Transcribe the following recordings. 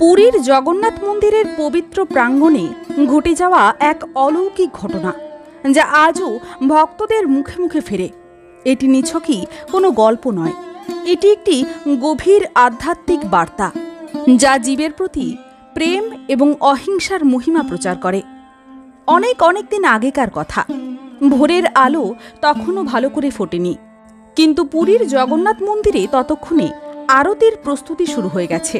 পুরীর জগন্নাথ মন্দিরের পবিত্র প্রাঙ্গণে ঘটে যাওয়া এক অলৌকিক ঘটনা, যা আজও ভক্তদের মুখে মুখে ফেরে। এটি নিছকই কোনো গল্প নয়, এটি একটি গভীর আধ্যাত্মিক বার্তা, যা জীবের প্রতি প্রেম এবং অহিংসার মহিমা প্রচার করে। অনেক অনেক দিন আগেকার কথা, ভোরের আলো তখনও ভালো করে ফোটেনি, কিন্তু পুরীর জগন্নাথ মন্দিরে ততক্ষণে আরতির প্রস্তুতি শুরু হয়ে গেছে।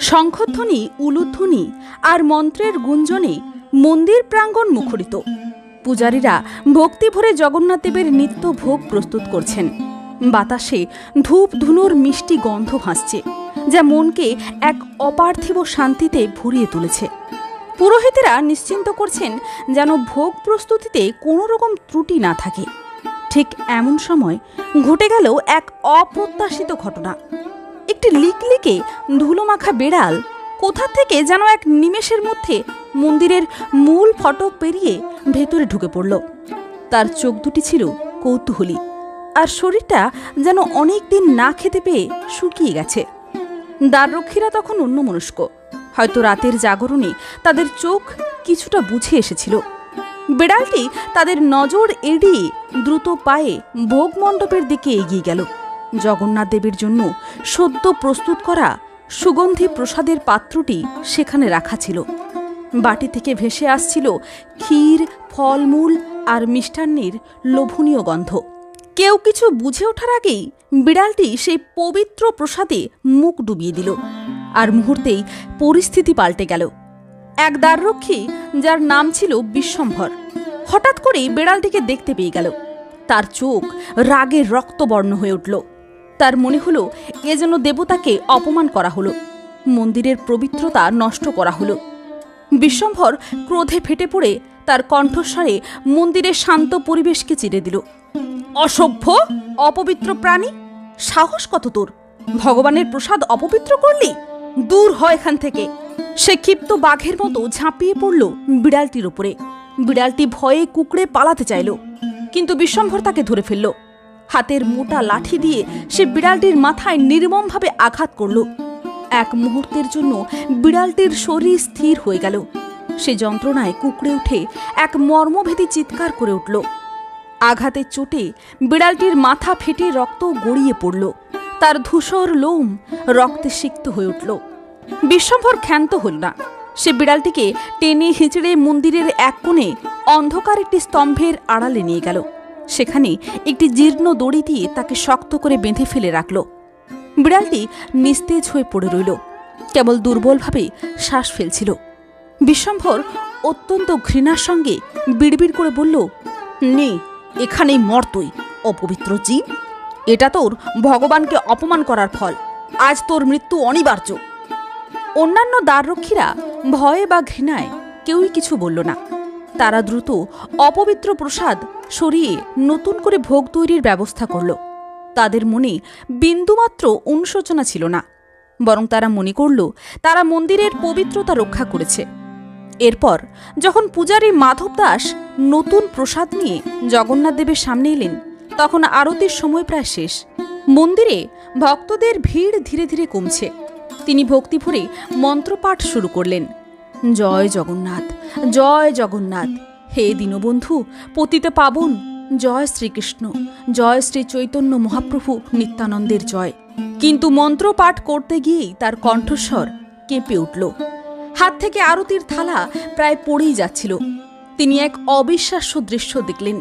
শঙ্খধ্বনি, উলুধ্বনি আর মন্ত্রের গুঞ্জনে মন্দির প্রাঙ্গণ মুখরিত। পূজারীরা ভক্তি ভরে জগন্নাথ দেবের নিত্য ভোগ প্রস্তুত করছেন। বাতাসে ধূপ ধুনোর মিষ্টি গন্ধ ভাসছে, যা মনকে এক অপার্থিব শান্তিতে ভরিয়ে তুলেছে। পুরোহিতেরা নিশ্চিন্ত করছেন যেন ভোগ প্রস্তুতিতে কোনো রকম ত্রুটি না থাকে। ঠিক এমন সময় ঘটে গেল এক অপ্রত্যাশিত ঘটনা। একটি লিকলিকে ধুলোমাখা বেড়াল কোথা থেকে যেন এক নিমেষের মধ্যে মন্দিরের মূল ফটক পেরিয়ে ভেতরে ঢুকে পড়ল। তার চোখ দুটি ছিল কৌতূহলী আর শরীরটা যেন অনেক দিন না খেতে পেয়ে শুকিয়ে গেছে। দ্বাররক্ষীরা তখন অন্যমনস্ক। হয়তো রাতের জাগরণে তাদের চোখ কিছুটা বুঝে এসেছিল। বিড়ালটি তাদের নজর এড়িয়ে দ্রুত পায়ে ভোগ মণ্ডপের দিকে এগিয়ে গেল। জগন্নাথ দেবের জন্য সদ্য প্রস্তুত করা সুগন্ধি প্রসাদের পাত্রটি সেখানে রাখা ছিল। বাটি থেকে ভেসে আসছিল ক্ষীর, ফলমূল আর মিষ্টান্নির লোভনীয় গন্ধ। কেউ কিছু বুঝে ওঠার আগেই বিড়ালটি সেই পবিত্র প্রসাদে মুখ ডুবিয়ে দিল আর মুহূর্তেই পরিস্থিতি পাল্টে গেল। এক দ্বাররক্ষী, যার নাম ছিল বিশ্বম্ভর, হঠাৎ করেই বিড়ালটিকে দেখতে পেয়ে গেল। তার চোখ রাগে রক্তবর্ণ হয়ে উঠল। তার মনে হলো এ যেন দেবতাকে অপমান করা হলো। মন্দিরের পবিত্রতা নষ্ট করা হলো। বিশ্বম্ভর ক্রোধে ফেটে পড়ে তার কণ্ঠস্বরে মন্দিরের শান্ত পরিবেশকে চিরে দিল। অসভ্য, অপবিত্র প্রাণী, সাহস কত তোর? ভগবানের প্রসাদ অপবিত্র করলি? দূর হয় এখান থেকে। সে ক্ষিপ্ত বাঘের মতো ঝাঁপিয়ে পড়ল বিড়ালটির উপরে। বিড়ালটি ভয়ে কুকড়ে পালাতে চাইল, কিন্তু বিশ্বম্ভর তাকে ধরে ফেলল। হাতের মোটা লাঠি দিয়ে সে বিড়ালটির মাথায় নির্মমভাবে আঘাত করল। এক মুহূর্তের জন্য বিড়ালটির শরীর স্থির হয়ে গেল। সে যন্ত্রণায় কুকড়ে উঠে এক মর্মভেদী চিৎকার করে উঠল। আঘাতের চোটে বিড়ালটির মাথা ফেটে রক্ত গড়িয়ে পড়ল। তার ধূসর লোম রক্তে সিক্ত হয়ে উঠল। বিশ্বম্ভর ক্ষান্ত হল না। সে বিড়ালটিকে টেনে হিঁচড়ে মন্দিরের এক কোণে অন্ধকার একটি স্তম্ভের আড়ালে নিয়ে গেল। সেখানে একটি জীর্ণ দড়ি দিয়ে তাকে শক্ত করে বেঁধে ফেলে রাখল। বিড়ালটি নিস্তেজ হয়ে পড়ে রইল। কেবল দুর্বলভাবে শ্বাস ফেলছিল। বিশ্বম্ভর অত্যন্ত ঘৃণার সঙ্গে বিড়বিড় করে বলল, নে, এখানেই মর তুই, অপবিত্র জীব এটা তোর ভগবানকে অপমান করার ফল। আজ তোর মৃত্যু অনিবার্য। অন্যান্য দ্বাররক্ষীরা ভয়ে বা ঘৃণায় কেউই কিছু বলল না। তারা দ্রুত অপবিত্র প্রসাদ সরিয়ে নতুন করে ভোগ তৈরির ব্যবস্থা করল। তাদের মনে বিন্দুমাত্র অনুশোচনা ছিল না, বরং তারা মনে করল তারা মন্দিরের পবিত্রতা রক্ষা করেছে। এরপর যখন পূজারী মাধব দাস নতুন প্রসাদ নিয়ে জগন্নাথ দেবের সামনে এলেন, তখন আরতির সময় প্রায় শেষ। মন্দিরে ভক্তদের ভিড় ধীরে ধীরে কমছে। তিনি ভক্তিভরে মন্ত্রপাঠ শুরু করলেন। জয় জগন্নাথ জয় জগন্নাথ। হে দীনবন্ধু, পতিতে পাবন, জয় শ্রীকৃষ্ণ, জয় শ্রী চৈতন্য মহাপ্রভু নিত্যানন্দের জয়। কিন্তু মন্ত্র পাঠ করতে গিয়েই তার কণ্ঠস্বর কেঁপে উঠল। হাত থেকে আরতির থালা প্রায় পড়েই যাচ্ছিল। তিনি এক অবিশ্বাস্য দৃশ্য দেখলেন।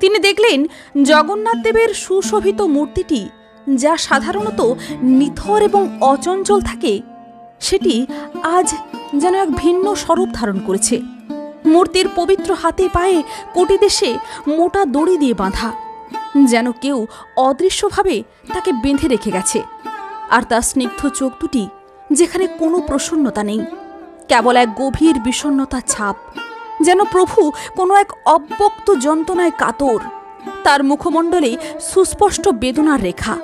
তিনি দেখলেন জগন্নাথ দেবের সুশোভিত মূর্তিটি, যা সাধারণত নিথর এবং অচঞ্চল থাকে, সেটি আজ যেন এক ভিন্ন স্বরূপ ধারণ করেছে। মূর্তির পবিত্র হাতে পায়ে কোটি দেশে মোটা দড়ি দিয়ে বাঁধা। যেন কেউ অদৃশ্যভাবে তাকে বেঁধে রেখে গেছে। আর তার স্নিগ্ধ চোখ দুটি যেখানে কোনো প্রসন্নতা নেই। কেবল এক গভীর বিষণ্নতার ছাপ। যেন প্রভু কোনো এক অব্যক্ত যন্ত্রণায় কাতর। তার মুখমণ্ডলে সুস্পষ্ট বেদনার রেখা।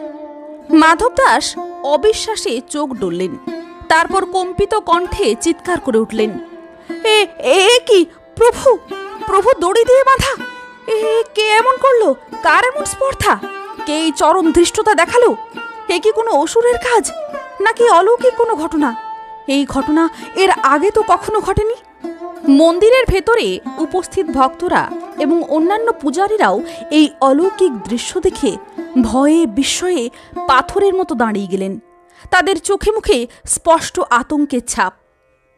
মাধব দাস অবিশ্বাসে চোখ ডললেন। তারপর কম্পিত কণ্ঠে চিৎকার করে উঠলেন। এ এ কি? প্রভু প্রভু দড়ি দিয়ে বাঁধা। এ, কে এমন করল? কার এমন স্পর্ধা? কে এই চরম ধৃষ্টতা দেখাল? এ কি কোনো অসুরের কাজ? নাকি অলৌকিক কোনো ঘটনা? এই ঘটনা এর আগে তো কখনো ঘটেনি? মন্দিরের ভেতরে উপস্থিত ভক্তরা এবং অন্যান্য পূজারীরাও এই অলৌকিক দৃশ্য দেখে ভয়ে বিস্ময়ে পাথরের মতো দাঁড়িয়ে গেলেন। তাদের চোখে মুখে স্পষ্ট আতঙ্কের ছাপ।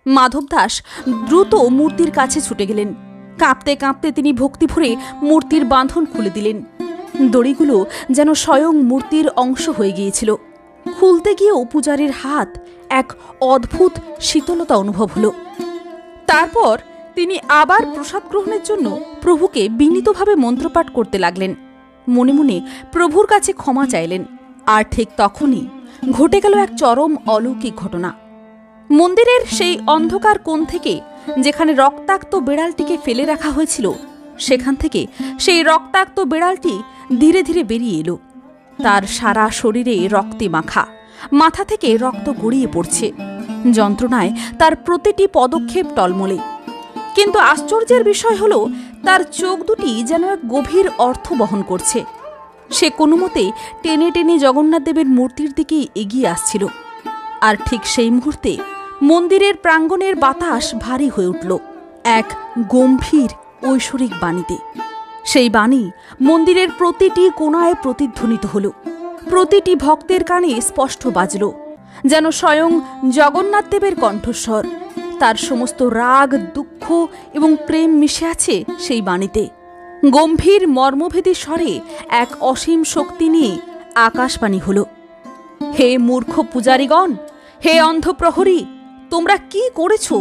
মাধব দাস দ্রুত মূর্তির কাছে ছুটে গেলেন। কাঁপতে কাঁপতে তিনি ভক্তি ভরে মূর্তির বাঁধন খুলে দিলেন। দড়িগুলো যেন স্বয়ং মূর্তির অংশ হয়ে গিয়েছিল। খুলতে গিয়েও পূজারীর হাত এক অদ্ভুত শীতলতা অনুভব হলো। তারপর তিনি আবার প্রসাদ গ্রহণের জন্য প্রভুকে বিনীতভাবে মন্ত্রপাঠ করতে লাগলেন। মনে মনে প্রভুর কাছে ক্ষমা চাইলেন। আর ঠিক তখনই ঘটে গেল এক চরম অলৌকিক ঘটনা। মন্দিরের সেই অন্ধকার কোণ থেকে, যেখানে রক্তাক্ত বিড়ালটিকে ফেলে রাখা হয়েছিল, সেখান থেকে সেই রক্তাক্ত বিড়ালটি ধীরে ধীরে বেরিয়ে এলো। তার সারা শরীরে রক্তে মাখা, মাথা থেকে রক্ত গড়িয়ে পড়ছে। যন্ত্রণায় তার প্রতিটি পদক্ষেপ টলমলে। কিন্তু আশ্চর্যের বিষয় হলো, তার চোখ দুটি যেন এক গভীর অর্থ বহন করছে। সে কোনো মতে টেনে টেনে জগন্নাথ দেবের মূর্তির দিকে এগিয়ে আসছিল। আর ঠিক সেই মুহূর্তে মন্দিরের প্রাঙ্গণের বাতাস ভারী হয়ে উঠল, এক গম্ভীর ঐশ্বরিক বাণীতে। সেই বাণী মন্দিরের প্রতিটি কোণায় প্রতিধ্বনিত হল। প্রতিটি ভক্তের কানে স্পষ্ট বাজল, যেন স্বয়ং জগন্নাথ দেবের কণ্ঠস্বর। তার সমস্ত রাগ, দুঃখ এবং প্রেম মিশে আছে সেই বাণীতে। গম্ভীর মর্মভেদী স্বরে এক অসীম শক্তি নিয়ে আকাশবাণী হল। হে মূর্খ পূজারীগণ, হে অন্ধপ্রহরী, তোমরা কি করেছ?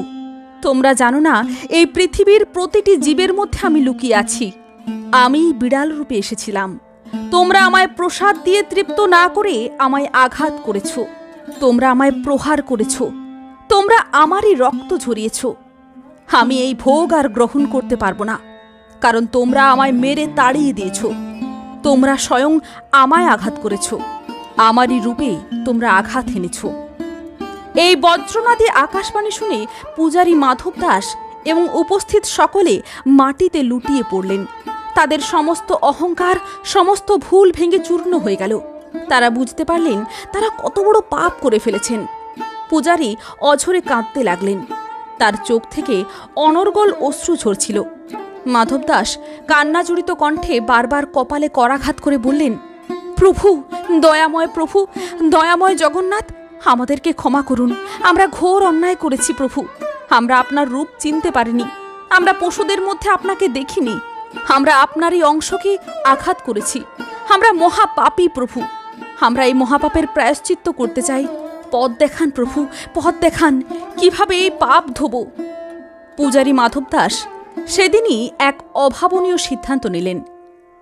তোমরা জানো না, এই পৃথিবীর প্রতিটি জীবের মধ্যে আমি লুকিয়ে আছি। আমি বিড়াল রূপে এসেছিলাম। তোমরা আমায় প্রসাদ দিয়ে তৃপ্ত না করে আমায় আঘাত করেছ। তোমরা আমায় প্রহার করেছ। তোমরা আমারই রক্ত ঝরিয়েছ। আমি এই ভোগ আর গ্রহণ করতে পারব না। কারণ তোমরা আমায় মেরে তাড়িয়ে দিয়েছ। তোমরা স্বয়ং আমায় আঘাত করেছ। আমারই রূপে তোমরা আঘাত এনেছো। এই বজ্রনাদী আকাশবাণী শুনে পূজারী মাধব দাস এবং উপস্থিত সকলে মাটিতে লুটিয়ে পড়লেন। তাদের সমস্ত অহংকার, সমস্ত ভুল ভেঙে চূর্ণ হয়ে গেল। তারা বুঝতে পারলেন তারা কত বড় পাপ করে ফেলেছেন। পূজারী অঝরে কাঁদতে লাগলেন। তার চোখ থেকে অনর্গল অশ্রু ঝরছিল। মাধব দাস কান্নাজড়িত কণ্ঠে বারবার কপালে করাঘাত করে বললেন, প্রভু, দয়াময় প্রভু, দয়াময় জগন্নাথ, আমাদেরকে ক্ষমা করুন। আমরা ঘোর অন্যায় করেছি প্রভু। আমরা আপনার রূপ চিনতে পারিনি। আমরা পশুদের মধ্যে আপনাকে দেখিনি। আমরা আপনারই অংশকে আঘাত করেছি। আমরা মহাপাপী প্রভু। আমরা এই মহাপাপের প্রায়শ্চিত্ত করতে চাই। পথ দেখান প্রভু, পথ দেখান। কীভাবে এই পাপ ধোব? পূজারী মাধব দাস সেদিনই এক অভাবনীয় সিদ্ধান্ত নিলেন।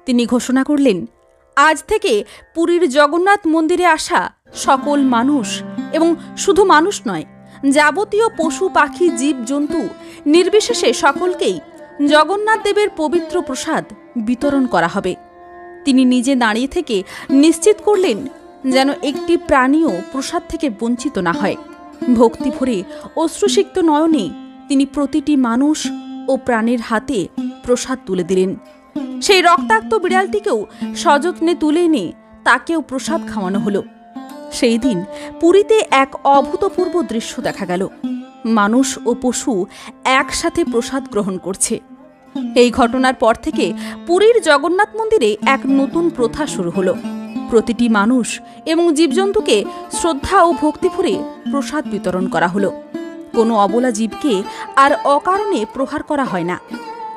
তিনি ঘোষণা করলেন, আজ থেকে পুরীর জগন্নাথ মন্দিরে আসা সকল মানুষ এবং শুধু মানুষ নয়, যাবতীয় পশু, পাখি, জীব, জন্তু নির্বিশেষে সকলকেই জগন্নাথ দেবের পবিত্র প্রসাদ বিতরণ করা হবে। তিনি নিজে দাঁড়িয়ে থেকে নিশ্চিত করলেন যেন একটি প্রাণীও প্রসাদ থেকে বঞ্চিত না হয়। ভক্তি ভরে অশ্রুসিক্ত নয়নে তিনি প্রতিটি মানুষ ও প্রাণীর হাতে প্রসাদ তুলে দিলেন। সেই রক্তাক্ত বিড়ালটিকেও সযত্নে তুলে এনে তাকেও প্রসাদ খাওয়ানো হলো। সেই দিন পুরীতে এক অভূতপূর্ব দৃশ্য দেখা গেল। মানুষ ও পশু একসাথে প্রসাদ গ্রহণ করছে। এই ঘটনার পর থেকে পুরীর জগন্নাথ মন্দিরে এক নতুন প্রথা শুরু হলো। প্রতিটি মানুষ এবং জীবজন্তুকে শ্রদ্ধা ও ভক্তি ভরে প্রসাদ বিতরণ করা হলো। কোনো অবলা জীবকে আর অকারণে প্রহার করা হয় না।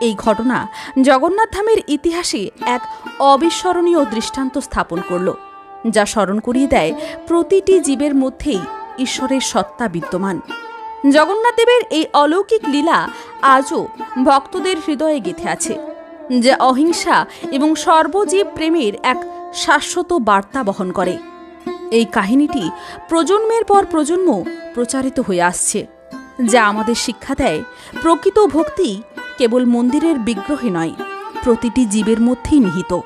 এই ঘটনা জগন্নাথ ধামের ইতিহাসে এক অবিস্মরণীয় দৃষ্টান্ত স্থাপন করল, যা স্মরণ করিয়ে দেয় প্রতিটি জীবের মধ্যেই ঈশ্বরের সত্তা বিদ্যমান। জগন্নাথ দেবের এই অলৌকিক লীলা আজও ভক্তদের হৃদয়ে গেঁথে আছে, যা অহিংসা এবং সর্বজীব প্রেমের এক শাশ্বত বার্তা বহন করে। এই কাহিনীটি প্রজন্মের পর প্রজন্ম প্রচারিত হয়ে আসছে। যা আমাদের শিক্ষা দেয়, প্রকৃত ভক্তি কেবল মন্দিরের বিগ্রহে নয়, প্রতিটি জীবের মধ্যেই নিহিত।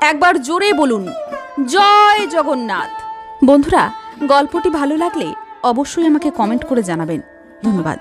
একবার জোরে বলুন, জয় জগন্নাথ। বন্ধুরা, গল্পটি ভালো লাগলে অবশ্যই আমাকে কমেন্ট করে জানাবেন। ধন্যবাদ।